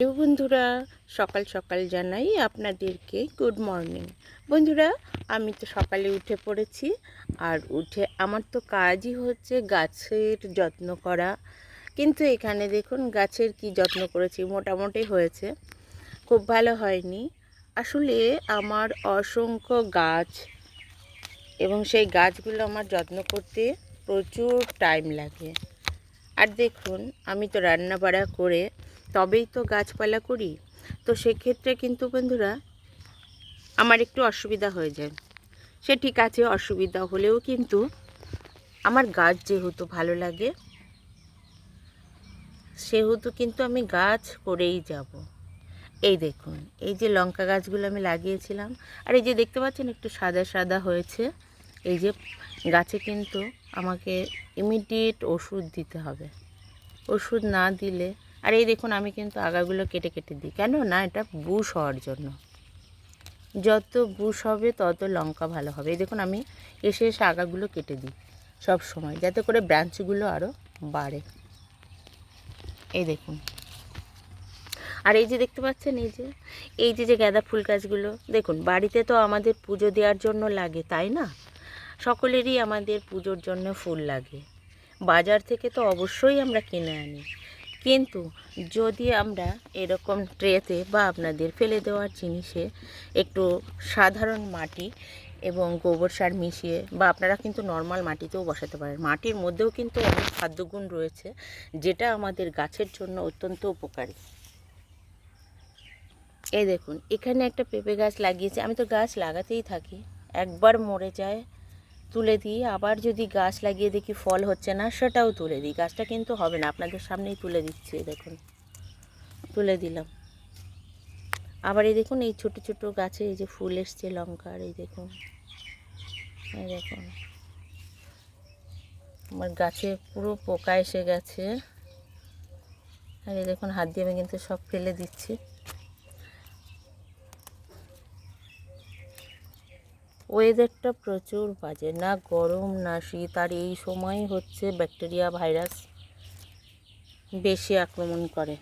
Hello বন্ধুরা, সকাল সকাল জানাই আপনাদেরকে গুড মর্নিং বন্ধুরা, আমি তো সকালে উঠে পড়েছি, আর উঠে আমার তো কাজই হচ্ছে গাছের যত্ন করা। কিন্তু এখানে দেখুন গাছের কি যত্ন করেছি, মোটামুটি হয়েছে। খুব ভালো হয়নি। আসলে আমার অসংখ্য গাছ, এবং সেই গাছগুলো আমার যত্ন করতে প্রচুর টাইম লাগে। আর দেখুন, আমি তো রান্না বাড়া করে তবেই তো গাছপালা করি। তো সেক্ষেত্রে কিন্তু বন্ধুরা, আমার একটু অসুবিধা হয়ে যায়। সে ঠিক আছে, অসুবিধা হলেও কিন্তু আমার গাছ যেহেতু ভালো লাগে, সেহেতু কিন্তু আমি গাছ করেই যাব। এই দেখুন, এই যে লঙ্কা গাছগুলো আমি লাগিয়েছিলাম, আর এই যে দেখতে পাচ্ছেন একটু সাদা সাদা হয়েছে, এই যে গাছে কিন্তু আমাকে ইমিডিয়েট ওষুধ দিতে হবে। ওষুধ না দিলে আর এই দেখুন, আমি কিন্তু আগাগুলো কেটে কেটে দিই। কেন না, এটা বুশ হওয়ার জন্য। যত বুশ হবে, তত লঙ্কা ভালো হবে। এই দেখুন, আমি এসে এসে আগাগুলো কেটে দিই সব সময়, যাতে করে ব্রাঞ্চগুলো আরও বাড়ে। এই দেখুন। আর এই যে দেখতে পাচ্ছেন, এই যে এই যে যে গাঁদা ফুল গাছগুলো, দেখুন, বাড়িতে তো আমাদের পুজো দেওয়ার জন্য লাগে, তাই না? সকলেরই আমাদের পুজোর জন্য ফুল লাগে। বাজার থেকে তো অবশ্যই আমরা কিনে আনি। কিন্তু যদি আমরা এরকম ট্রেতে বা আপনাদের ফেলে দেওয়ার জিনিসে একটু সাধারণ মাটি এবং গোবর সার মিশিয়ে বা আপনারা কিন্তু নর্মাল মাটিতেও বসাতে পারেন। মাটির মধ্যেও কিন্তু অনেক খাদ্যগুণ রয়েছে যেটা আমাদের গাছের জন্য অত্যন্ত উপকারী। এই দেখুন, এখানে একটা পেঁপে গাছ লাগিয়েছে। আমি তো গাছ লাগাতেই থাকি। একবার মরে যায় তুলে দিই, আবার যদি গাছ লাগিয়ে দেখি ফল হচ্ছে না, সেটাও তুলে দিই। গাছটা কিন্তু হবে না আপনাদের সামনেই তুলে দিচ্ছি দেখুন। তুলে দিলাম। আবার এই দেখুন, এই ছোট ছোট গাছে এই যে ফুল এসছে লঙ্কার, এই দেখুন। এই দেখুন। আমার গাছে পুরো পোকা এসে গেছে। আর এই দেখুন, হাত দিয়ে আমি কিন্তু সব ফেলে দিচ্ছি। ওয়েদারটা প্রচুর বাজে, না গরম, না শীত, আর এই সময় হচ্ছে ব্যাকটেরিয়া ভাইরাস বেশি আক্রমণ করে।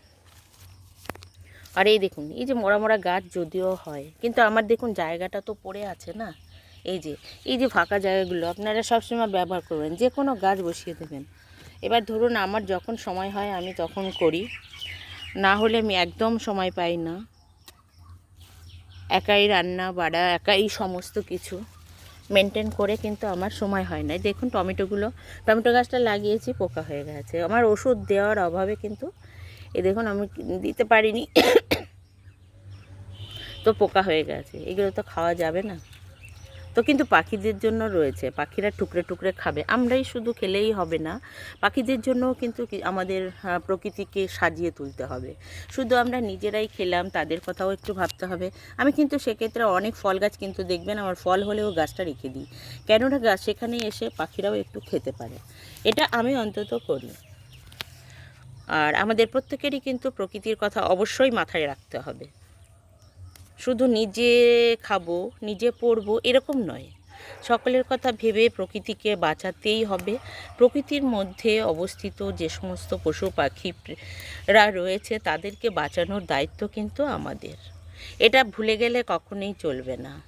আর এই দেখুন, এই যে মোড়া মরা গাছ যদিও হয়, কিন্তু আমার দেখুন জায়গাটা তো পড়ে আছে না? এই যে এই যে ফাঁকা জায়গাগুলো, আপনারা সবসময় ব্যবহার করবেন, যে কোনো গাছ বসিয়ে দেবেন। এবার ধরুন আমার যখন সময় হয়, আমি তখন করি, না হলে আমি একদম সময় পাই না। একাই রান্না, বাড়া, একাই সমস্ত কিছু মেনটেন করে কিন্তু আমার সময় হয় না দেখুন টমেটোগুলো, টমেটো গাছটা লাগিয়েছি, পোকা হয়ে গেছে। আমার ওষুধ দেওয়ার অভাবে কিন্তু এ দেখুন আমি দিতে পারিনি। তো পোকা হয়ে গেছে। এগুলো তো খাওয়া যাবে না। তো কিন্তু পাখিদের জন্য রয়েছে। পাখিরা টুকরে টুকরে খাবে। আমরাই শুধু খেলেই হবে না, পাখিদের জন্যও কিন্তু আমাদের প্রকৃতিকে সাজিয়ে তুলতে হবে। শুধু আমরা নিজেরাই খেলাম, তাদের কথাও একটু ভাবতে হবে। আমি কিন্তু সেক্ষেত্রে অনেক ফল গাছ কিন্তু দেখবেন, আমার ফল হলেও গাছটা রেখে দিই। কেননা গাছ সেখানে এসে পাখিরাও একটু খেতে পারে। এটা আমি অন্তত করি। আর আমাদের প্রত্যেকেরই কিন্তু প্রকৃতির কথা অবশ্যই মাথায় রাখতে হবে। শুধু নিজে খাব, নিজে পড়ব, এরকম নয়। সকলের কথা ভেবে প্রকৃতিকে বাঁচাতেই হবে। প্রকৃতির মধ্যে অবস্থিত যে সমস্ত পশু পাখিরা রয়েছে, তাদেরকে বাঁচানোর দায়িত্ব কিন্তু আমাদের। এটা ভুলে গেলে কখনোই চলবে না।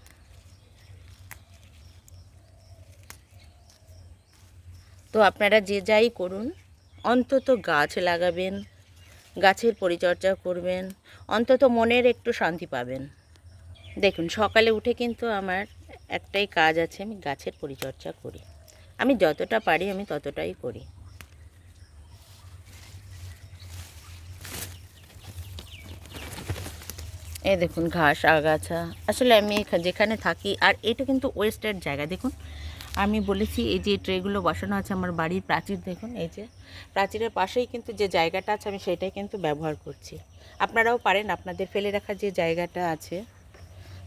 তো আপনারা যে যাই করুন, অন্তত গাছ লাগাবেন, গাছের পরিচর্যা করবেন, অন্তত মনের একটু শান্তি পাবেন। দেখুন, সকালে উঠে কিন্তু আমার একটাই কাজ আছে, আমি গাছের পরিচর্যা করি। আমি যতটা পারি, আমি ততটাই করি। এই দেখুন, ঘাস, আগাছা, আসলে আমি যেখানে থাকি, আর এটা কিন্তু ওয়েস্টের জায়গা। দেখুন, আমি বলেছি, এই যে ট্রেগুলো বসানো আছে আমার বাড়ির প্রাচীর, দেখুন, এই যে প্রাচীরের পাশেই কিন্তু যে জায়গাটা আছে, আমি সেটাই কিন্তু ব্যবহার করছি। আপনারাও পারেন, আপনাদের ফেলে রাখা যে জায়গাটা আছে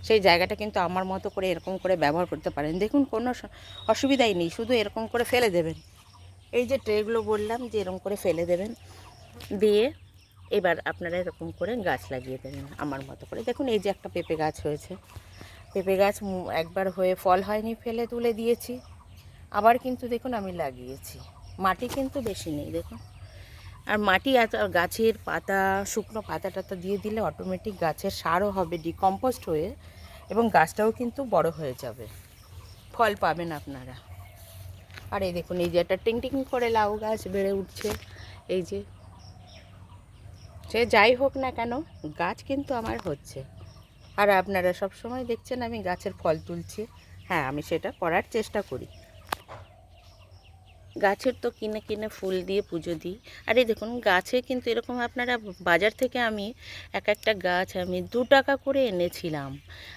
সেই জায়গাটা কিন্তু আমার মতো করে এরকম করে ব্যবহার করতে পারেন। দেখুন, কোনো অসুবিধাই নেই, শুধু এরকম করে ফেলে দেবেন। এই যে ট্রেগুলো বললাম যে এরকম করে ফেলে দেবেন, দিয়ে এবার আপনারা এরকম করে গাছ লাগিয়ে দেবেন আমার মতো করে। দেখুন, এই যে একটা পেঁপে গাছ হয়েছে। পেঁপে গাছ একবার হয়ে ফল হয়নি, ফেলে তুলে দিয়েছি। আবার কিন্তু দেখুন, আমি লাগিয়েছি। মাটি কিন্তু বেশি নেই, দেখুন। আর মাটি এত গাছের পাতা, শুকনো পাতা টাতা দিয়ে দিলে অটোমেটিক গাছের সারও হবে ডিকম্পোস্ট হয়ে এবং গাছটাও কিন্তু বড় হয়ে যাবে। ফল পাবেন আপনারা। আর এই দেখুন, এই যে একটা টিং টিং করে লাউ গাছ বেড়ে উঠছে। এই যে, সে যাই হোক না কেন, গাছ কিন্তু আমার হচ্ছে। আর আপনারা সব সময় দেখছেন আমি গাছের ফল তুলছি। হ্যাঁ আমি সেটা করার চেষ্টা করি। গাছের তো কিনে কিনে ফুল দিয়ে পুজো দিই। আর এই দেখুন, গাছে কিন্তু এরকম আপনারা বাজার থেকে আমি এক একটা গাছ আমি দু টাকা করে এনেছিলাম।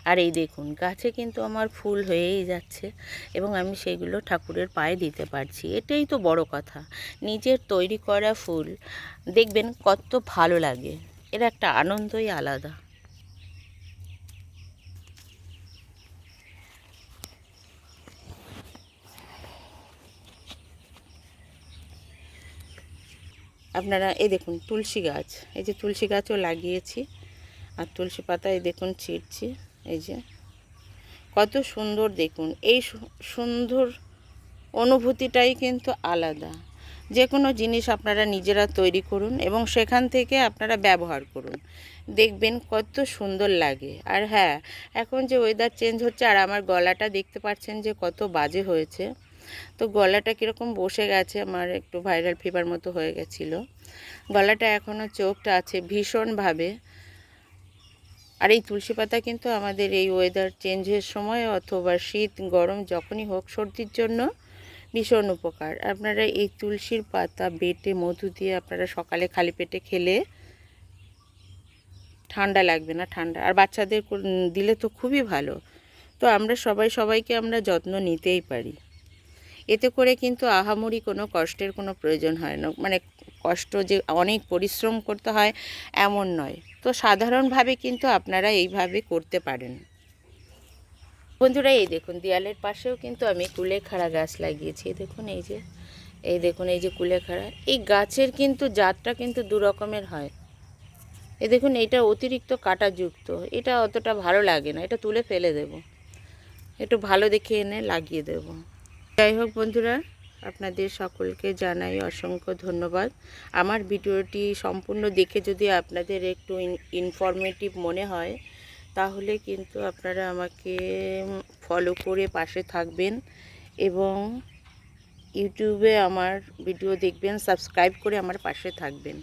আর এই দেখুন, গাছে কিন্তু আমার ফুল হয়েই যাচ্ছে এবং আমি সেগুলো ঠাকুরের পায়ে দিতে পারছি। এটাই তো বড় কথা, নিজের তৈরি করা ফুল। দেখবেন কত ভালো লাগে, এর একটা আনন্দই আলাদা। আপনারা, এই দেখুন তুলসী গাছ, এই যে তুলসী গাছও লাগিয়েছি, আর তুলসী পাতা, এই দেখুন ছিঁড়ছি এই যে। কত সুন্দর দেখুন, এই সুন্দর অনুভূতিটাই কিন্তু আলাদা। যে কোনো জিনিস আপনারা নিজেরা তৈরি করুন এবং সেখান থেকে আপনারা ব্যবহার করুন। দেখবেন কত সুন্দর লাগে। আর হ্যাঁ এখন যে ওয়েদার চেঞ্জ হচ্ছে, আর আমার গলাটা দেখতে পাচ্ছেন যে কত বাজে হয়েছে। তো গলাটা কীরকম বসে গেছে আমার একটু ভাইরাল ফিভার মতো হয়ে গেছিল। গলাটা এখনও চোখটা আছে ভীষণভাবে। আর এই তুলসী পাতা কিন্তু আমাদের এই ওয়েদার চেঞ্জের সময় অথবা শীত, গরম যখনই হোক সর্দির জন্য ভীষণ উপকার। আপনারা এই তুলসীর পাতা বেটে, মধু দিয়ে আপনারা সকালে খালি পেটে খেলে ঠান্ডা লাগবে না, ঠান্ডা। আর বাচ্চাদের দিলে তো খুবই ভালো। তো আমরা সবাই সবাইকে আমরা যত্ন নিতেই পারি। এতে করে কিন্তু আহামরি কোনো কষ্টের কোনো প্রয়োজন হয় না। মানে কষ্ট যে অনেক পরিশ্রম করতে হয় এমন নয়। তো সাধারণভাবে কিন্তু আপনারা এইভাবে করতে পারেন। বন্ধুরা, এই দেখুন, দেয়ালের পাশেও কিন্তু আমি কুলেখাড়া গাছ লাগিয়েছি। দেখুন, এই যে, এই দেখুন, এই যে কুলেখাড়া। এই গাছের কিন্তু জাতটা কিন্তু দু রকমের হয়। এই দেখুন, এটা অতিরিক্ত কাঁটাযুক্ত। এটা অতটা ভালো লাগে না। এটা তুলে ফেলে দেব। একটু ভালো দেখে এনে লাগিয়ে দেব। যাই হোক বন্ধুরা, আপনাদের সকলকে জানাই অসংখ্য ধন্যবাদ। আমার ভিডিওটি সম্পূর্ণ দেখে যদি আপনাদের একটু ইনফরমেটিভ মনে হয়, তাহলে কিন্তু আপনারা আমাকে ফলো করে পাশে থাকবেন এবং ইউটিউবে আমার ভিডিও দেখবেন সাবস্ক্রাইব করে আমার পাশে থাকবেন।